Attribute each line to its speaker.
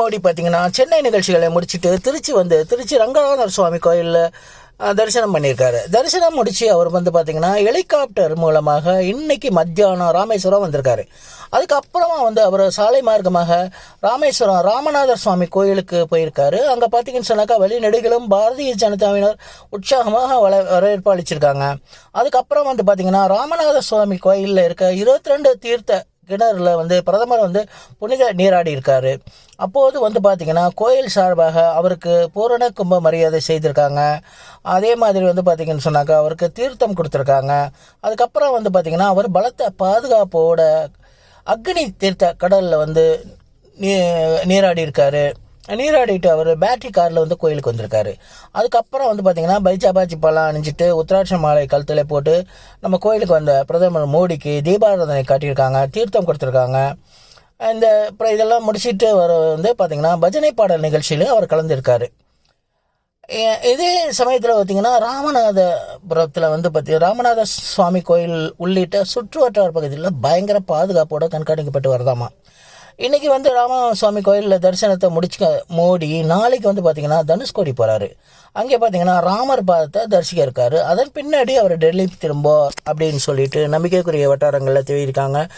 Speaker 1: மோடி பார்த்தீங்கன்னா சென்னை நிகழ்ச்சிகளை முடிச்சுட்டு திருச்சி வந்து திருச்சி ரங்கநாதர் சுவாமி கோயிலில் தரிசனம் பண்ணியிருக்காரு. தரிசனம் முடித்து அவர் வந்து பார்த்தீங்கன்னா ஹெலிகாப்டர் மூலமாக இன்னைக்கு மத்தியானம் ராமேஸ்வரம் வந்திருக்காரு. அதுக்கப்புறமா வந்து அவர் சாலை மார்க்கமாக ராமேஸ்வரம் ராமநாதர் சுவாமி கோயிலுக்கு போயிருக்காரு. அங்கே பார்த்தீங்கன்னு சொன்னாக்கா வெளிநெடுகளும் பாரதிய ஜனதாவினர் உற்சாகமாக வள வரவேற்பு அளிச்சிருக்காங்க. அதுக்கப்புறம் வந்து பார்த்தீங்கன்னா ராமநாத சுவாமி கோயிலில் இருக்க இருபத்தி ரெண்டு தீர்த்த கிணறுல வந்து பிரதமர் வந்து புனித நீராடி இருக்காரு. அப்போது வந்து பார்த்திங்கன்னா கோயில் சார்பாக அவருக்கு பூரண கும்ப மரியாதை செய்திருக்காங்க. அதே மாதிரி வந்து பார்த்தீங்கன்னு சொன்னாக்கா அவருக்கு தீர்த்தம் கொடுத்துருக்காங்க. அதுக்கப்புறம் வந்து பார்த்திங்கன்னா அவர் பலத்த பாதுகாப்போட அக்னி தீர்த்த கடலில் வந்து நீ நீராடி இருக்காரு. நீராடிட்டு அவர் பேட்டரி காரில் வந்து கோயிலுக்கு வந்திருக்காரு. அதுக்கப்புறம் வந்து பார்த்தீங்கன்னா பைச்சா பாச்சி பழம் அணிஞ்சிட்டு உத்தராட்ச மாலை கழுத்தில் போட்டு நம்ம கோயிலுக்கு வந்த பிரதமர் மோடிக்கு தீபாராதனை காட்டியிருக்காங்க தீர்த்தம் கொடுத்துருக்காங்க. இந்த அப்புறம் இதெல்லாம் முடிச்சிட்டு வர வந்து பார்த்தீங்கன்னா பஜனை பாடல் நிகழ்ச்சியில் அவர் கலந்துருக்காரு. இதே சமயத்தில் பார்த்தீங்கன்னா ராமநாதபுரத்தில் வந்து பார்த்தி ராமநாத சுவாமி கோயில் உள்ளிட்ட சுற்றுவட்டார பகுதியில் பயங்கர பாதுகாப்போடு கண்காணிக்கப்பட்டு வருதாமா. இன்னைக்கு வந்து ராமசுவாமி கோயிலில் தரிசனத்தை முடிச்சுக்க மோடி நாளைக்கு வந்து பார்த்தீங்கன்னா தனுஷ்கோடி போகிறாரு அங்கே பார்த்தீங்கன்னா ராமர் பாதத்தை தரிசிக்க இருக்காரு. அதன் பின்னாடி அவர் டெல்லி திரும்ப அப்படின்னு சொல்லிட்டு நம்பிக்கைக்குரிய வட்டாரங்களில் தெரிவிக்காங்க